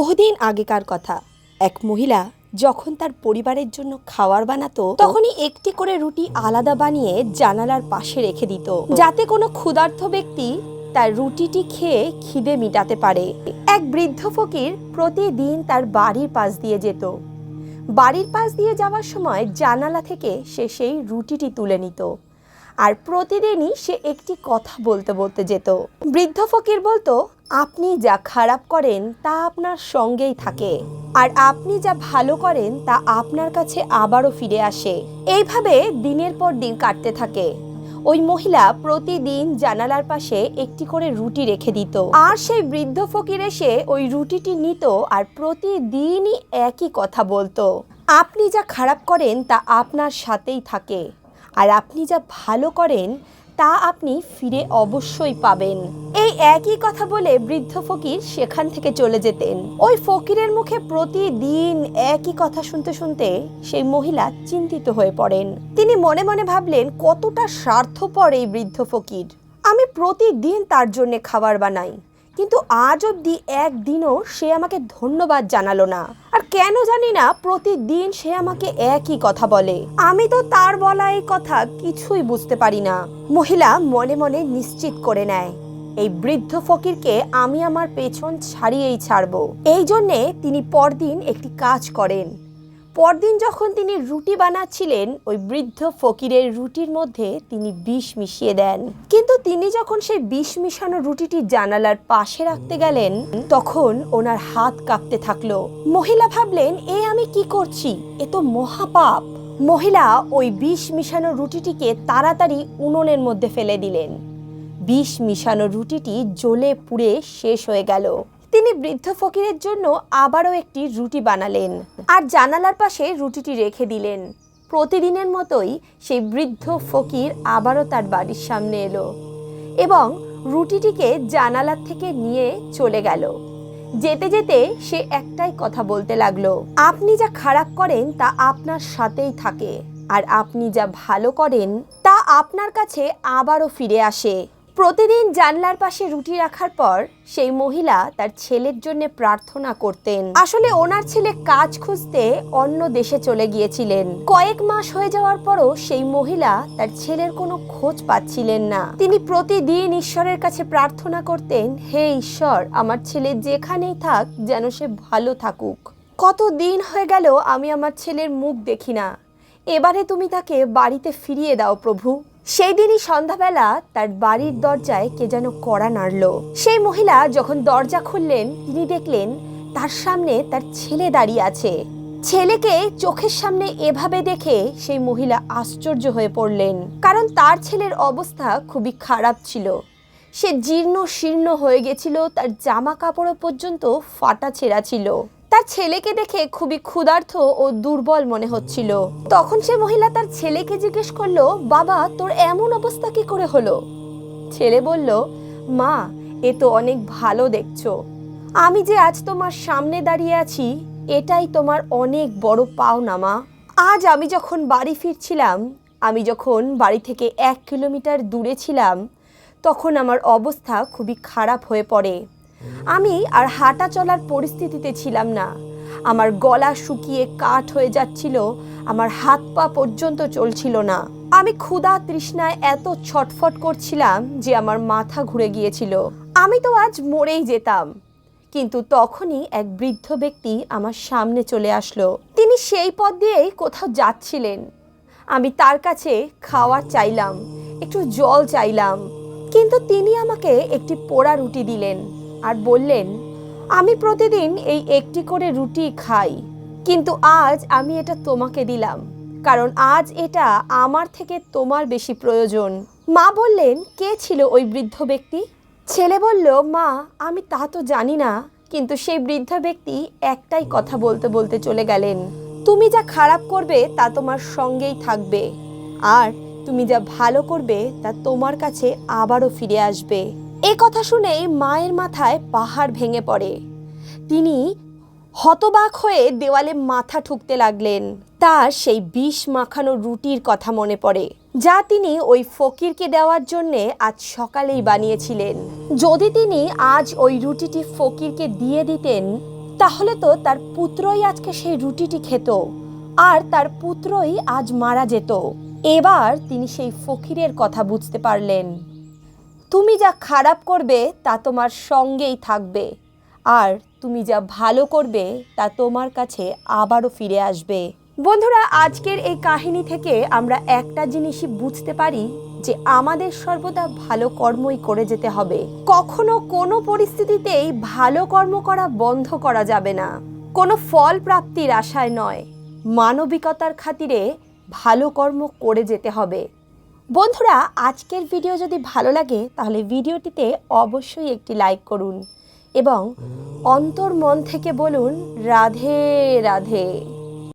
বহুদিন আগেকার কথা। এক মহিলা যখন তার পরিবারের জন্য খাওয়ার বানাতো, তখনই একটি করে রুটি আলাদা বানিয়ে জানালার পাশে রেখে দিত। যাতে কোনো ক্ষুধার্ত ব্যক্তি তার রুটিটি খেয়ে খিদে মিটাতে পারে। এক বৃদ্ধ ফকির প্রতিদিন তার বাড়ির পাশ দিয়ে যেত। বাড়ির পাশ দিয়ে যাওয়ার সময় জানালা থেকে সে সেই রুটিটি তুলে নিত। আর প্রতিদিনই সে একটি কথা বলতে বলতে যেত। বৃদ্ধ ফকির বলতো, আপনি যা খারাপ করেন, তা আপনার সঙ্গেই থাকে। আর আপনি যা ভালো করেন, তা আপনার কাছে আবারও ফিরে আসে। এইভাবে দিনের পর দিন কাটতে থাকে। ওই মহিলা প্রতিদিন জানালার পাশে একটি করে রুটি রেখে দিত। আর সেই বৃদ্ধ ফকির এসে ওই রুটিটি নিত আর প্রতিদিনই একই কথা বলতো। আপনি যা খারাপ করেন, তা আপনার সাথেই থাকে। আর আপনি যা ভালো করেন, তা আপনি ফিরে অবশ্যই পাবেন। এই একই কথা বলে বৃদ্ধ ফকির সেখান থেকে চলে যেতেন। ওই ফকিরের মুখে প্রতিদিন একই কথা শুনতে শুনতে সেই মহিলা চিন্তিত হয়ে পড়েন। তিনি মনে মনে ভাবলেন, কতটা স্বার্থপর এই বৃদ্ধ ফকির। আমি প্রতিদিন তার জন্য খাবার বানাই, কিন্তু আজ অবধি একদিনও সে আমাকে ধন্যবাদ জানালো না। কেন জানি না, প্রতিদিন সে আমাকে একই কথা বলে। আমি তো তার বলা এই কথা কিছুই বুঝতে পারি না। মহিলা মনে মনে নিশ্চিত করে নেয়, এই বৃদ্ধ ফকিরকে আমি আমার পেছন ছাড়িয়েই ছাড়বো। এই জন্যে তিনি পরদিন একটি কাজ করেন। পরদিন যখন তিনি রুটি বানাচ্ছিলেন, ওই বৃদ্ধ ফকিরের রুটির মধ্যে তিনি বিষ মিশিয়ে দেন। কিন্তু তিনি যখন সেই বিষ মিশানো রুটিটি জানালার পাশে রাখতে গেলেন, তখন ওনার হাত কাঁপতে থাকল। মহিলা ভাবলেন, এ আমি কি করছি? এ তো মহাপাপ। মহিলা ওই বিষ মিশানো রুটিটিকে তাড়াতাড়ি উনুনের মধ্যে ফেলে দিলেন। বিষ মিশানো রুটিটি জ্বলে পুড়ে শেষ হয়ে গেল। তিনি বৃদ্ধ ফকিরের জন্য আবারও একটি রুটি বানালেন। আর জানালার পাশে রুটিটি রেখে দিলেন। প্রতিদিনের মতোই সেই বৃদ্ধ ফকির আবারও তার বাড়ির সামনে এলো এবং রুটিটিকে জানালার থেকে নিয়ে চলে গেল। যেতে যেতে সে একটাই কথা বলতে লাগল, আপনি যা খারাপ করেন তা আপনার সাথেই থাকে, আর আপনি যা ভালো করেন তা আপনার কাছে আবারও ফিরে আসে। প্রতিদিন জানলার পাশে রুটি রাখার পর সেই মহিলা তার ছেলের জন্য প্রার্থনা করতেন। আসলে ওনার ছেলে কাজ খুঁজতে অন্য দেশে চলে গিয়েছিলেন। কয়েক মাস হয়ে যাওয়ার পরও সেই মহিলা তার ছেলের কোনো খোঁজ পাচ্ছিলেন না। তিনি প্রতিদিন ঈশ্বরের কাছে প্রার্থনা করতেন, হে ঈশ্বর, আমার ছেলে যেখানেই থাক যেন সে ভালো থাকুক। কত দিন হয়ে গেল আমি আমার ছেলের মুখ দেখি না। এবারে তুমি তাকে বাড়িতে ফিরিয়ে দাও প্রভু। সেই দিনই সন্ধ্যাবেলা তার বাড়ির দরজায় কে যেন কড়া নাড়ল। সেই মহিলা যখন দরজা খুললেন, তিনি দেখলেন তার সামনে তার ছেলে দাঁড়িয়ে আছে। ছেলেকে চোখের সামনে এভাবে দেখে সেই মহিলা আশ্চর্য হয়ে পড়লেন। কারণ তার ছেলের অবস্থা খুবই খারাপ ছিল। সে জীর্ণ শীর্ণ হয়ে গেছিল, তার জামা কাপড়ও পর্যন্ত ফাটা ছেঁড়া ছিল। তার ছেলেকে দেখে খুবই ক্ষুধার্ত ও দুর্বল মনে হচ্ছিল। তখন সে মহিলা তার ছেলেকে জিজ্ঞেস করল, বাবা, তোর এমন অবস্থা কি করে হলো? ছেলে বলল, মা, এ তো অনেক ভালো দেখছ। আমি যে আজ তোমার সামনে দাঁড়িয়ে আছি, এটাই তোমার অনেক বড় পাওনা, মা। আজ আমি যখন বাড়ি ফিরছিলাম, আমি যখন বাড়ি থেকে এক কিলোমিটার দূরে ছিলাম, তখন আমার অবস্থা খুবই খারাপ হয়ে পড়ে। আমি আর হাঁটা চলার পরিস্থিতিতে ছিলাম না। আমার গলা শুকিয়ে কাঠ হয়ে যাচ্ছিল, আমার হাত পা পর্যন্ত চলছিল না। আমি ক্ষুধা তৃষ্ণায় এত ছটফট করছিলাম যে আমার মাথা ঘুরে গিয়েছিল। আমি তো আজ মরেই যেতাম। কিন্তু তখনই এক বৃদ্ধ ব্যক্তি আমার সামনে চলে আসলো। তিনি সেই পথ দিয়েই কোথাও যাচ্ছিলেন। আমি তার কাছে খাওয়ার চাইলাম, একটু জল চাইলাম। কিন্তু তিনি আমাকে একটি পোড়া রুটি দিলেন। আর বললেন, আমি প্রতিদিন এই একটি করে রুটি খাই, কিন্তু আজ আমি এটা তোমাকে দিলাম, কারণ আজ এটা আমার থেকে তোমার বেশি প্রয়োজন। মা বললেন, কে ছিল ওই বৃদ্ধ ব্যক্তি? ছেলে বলল, মা, আমি তা তো জানি না। কিন্তু সেই বৃদ্ধ ব্যক্তি একটাই কথা বলতে বলতে চলে গেলেন, তুমি যা খারাপ করবে তা তোমার সঙ্গেই থাকবে, আর তুমি যা ভালো করবে তা তোমার কাছে আবারও ফিরে আসবে। এ কথা শুনেই মায়ের মাথায় পাহাড় ভেঙে পড়ে। তিনি হতবাক হয়ে দেওয়ালে মাথা ঠুকতে লাগলেন। তার সেই বিষ মাখানো রুটির কথা মনে পড়ে, যা তিনি ওই ফকিরকে দেওয়ার জন্যে আজ সকালেই বানিয়েছিলেন। যদি তিনি আজ ওই রুটিটি ফকিরকে দিয়ে দিতেন, তাহলে তো তার পুত্রই আজকে সেই রুটিটি খেত, আর তার পুত্রই আজ মারা যেত। এবার তিনি সেই ফকিরের কথা বুঝতে পারলেন। তুমি যা খারাপ করবে তা তোমার সঙ্গেই থাকবে। আর তুমি যা ভালো করবে তা তোমার কাছে আবারও ফিরে আসবে। বন্ধুরা, আজকের এই কাহিনী থেকে আমরা একটা জিনিসই বুঝতে পারি যে আমাদের সর্বদা ভালো কর্মই করে যেতে হবে। কখনো কোনো পরিস্থিতিতেই ভালো কর্ম করা বন্ধ করা যাবে না। কোনো ফল প্রাপ্তির আশায় নয়। মানবিকতার খাতিরে ভালো কর্ম করে যেতে হবে। বন্ধুরা, আজকের ভিডিও যদি ভালো লাগে, তাহলে ভিডিওটিতে অবশ্যই একটি লাইক করুন এবং অন্তর মন থেকে বলুন, রাধে রাধে।